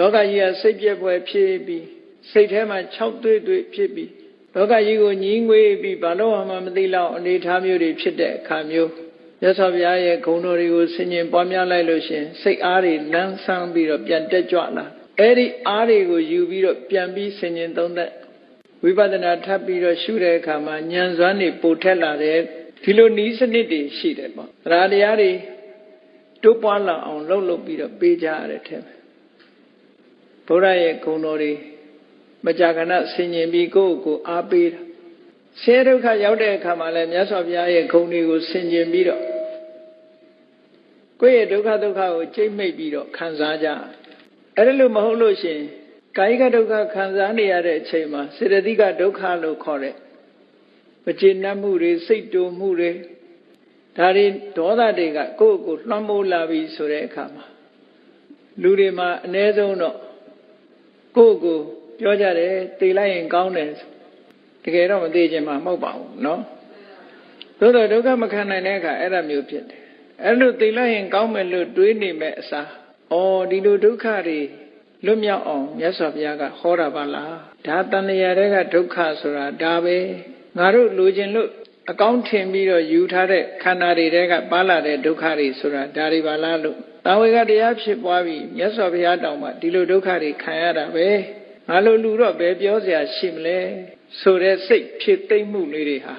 လောကကြီးကစိတ်ပြက်ပွဲဖြစ်ပြီးစိတ်ထဲမှာ၆သွေ့သွေ့ဖြစ်ပြီးလောကကြီးကိုညီးငွေ့ပြီးဘာလို့မှမသိလောက်အနေထားမျိုးတွေဖြစ်တဲ့အခါမျိုးမြတ်စွာဘုရားရဲ့ဂုဏ်တော်တွေကိုဆင်ញင်ပွားများလိုက်လို့ရှင်စိတ်အားတွေလန်းဆန်းပြီးတော့ပြန်တက်ကြွလာအဲ့ဒီအားတွေကိုယူပြီးတော့ပြန်ပြီးဆင်ញင်သုံးသက်ဝိပဿနာထပ်ပြီးတော့ရှုတဲ့အခါမှာဉာဏ်စွမ်းတွေပိုထက်လာတဲ့ဒီလိုနီးစနစ်တွေရှိတယ်ပေါ့တရားတရားတွေတိုးပွားလာအောင်လှုပ်လှုပ်ပြီးတော့ပေးကြရတဲ့ထဲမှာ ဘုရားရဲ့ဂုဏ်တော်တွေမကြာခဏဆင်ញင်ပြီးကိုယ့်ကိုယ်အားပေးတာဆင်းရဲဒုက္ခရောက်တဲ့အခါမှာလည်းမြတ်စွာဘုရားရဲ့ဂုဏ်တွေကိုဆင်ញင်ပြီးတော့ကိုယ့်ရဲ့ဒုက္ခဒုက္ခကိုကြိတ်မိတ်ပြီးတော့ခံစားကြအဲ့ဒါလို့မဟုတ်လို့ရှင်ကာယကဒုက္ခခံစားနေရတဲ့အချိန်မှာစေတသိကဒုက္ခလို့ခေါ်တဲ့မကျေနပ်မှုတွေစိတ်တူမှုတွေဒါတွေဒေါသတွေကကိုယ့်ကိုလွှမ်းမိုးလာပြီဆိုတဲ့အခါမှာလူတွေမှာအ ਨੇ ဆုံးတော့ ကိုယ့်ကိုပြောကြတယ်တေလိုက်ရင်ကောင်းတယ်တကယ်တော့မသေးခြင်းမှမဟုတ်ပါဘူးเนาะသို့တော့ဒုက္ခမခံနိုင်တဲ့အခါအဲ့ဒါမျိုးဖြစ်တယ်အဲ့လိုတေလိုက်ရင်ကောင်းမယ်လို့တွေးနေမဲ့အစားဩဒီလိုဒုက္ခတွေလွတ်မြောက်အောင်မြတ်စွာဘုရားကဟောတာပါလားဒါတန်လျာတွေကဒုက္ခဆိုတာဒါပဲငါတို့လိုချင်လို့ အကောင်းထင်ပြီးတော့ယူထားတဲ့ခန္ဓာတွေတဲကပါလာတဲ့ဒုက္ခတွေဆိုတာဒါတွေပါလားလို့တာဝေကတရားဖြစ်ပွားပြီးမြတ်စွာဘုရားတောင်မှဒီလိုဒုက္ခတွေခံရတာပဲငါလိုလူတော့ဘယ်ပြောစရာရှိမလဲဆိုတဲ့စိတ်ဖြစ်သိမ့်မှုလေးတွေဟာ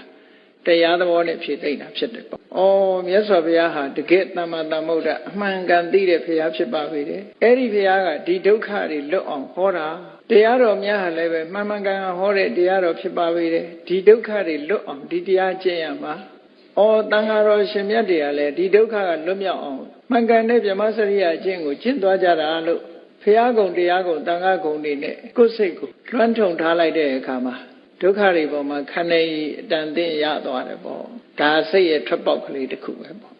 တရားသဘောနဲ့ဖြည့်သိမ့်တာဖြစ်တယ်ပေါ့။အော်မြတ်စွာဘုရားဟာတကယ်တမ္မာတမ္ဗုဒ္ဓအမှန်ကန်သိတဲ့ဘုရားဖြစ်ပါပေတယ်။အဲ့ဒီဘုရားကဒီဒုက္ခတွေလွတ်အောင်ဟောတာတရားတော်များဟာလည်းပဲမှန်မှန်ကန်ကန်ဟောတဲ့တရားတော်ဖြစ်ပါပေတယ်။ဒီဒုက္ခတွေလွတ်အောင်ဒီတရားကျင့်ရမှာ။အော်တန်ဃာတော်ရှင်မြတ်တွေကလည်းဒီဒုက္ခကလွတ်မြောက်အောင်မှန်ကန်တဲ့ဗြဟ္မစရိယကျင့်ကိုကျင့်သွားကြတာလို့ဖះကုံတရားကုံတန်ခါကုံတွေနဲ့ကိုယ်စိတ်ကိုလွှမ်းထုံထားလိုက်တဲ့အခါမှာ ဒုက္ခတွေပေါ်မှာခန္ဓာအတန်သိရသွားတယ်ပေါ့ဒါစိတ်ရဲ့ထွက်ပေါက်ကလေးတစ်ခုပဲပေါ့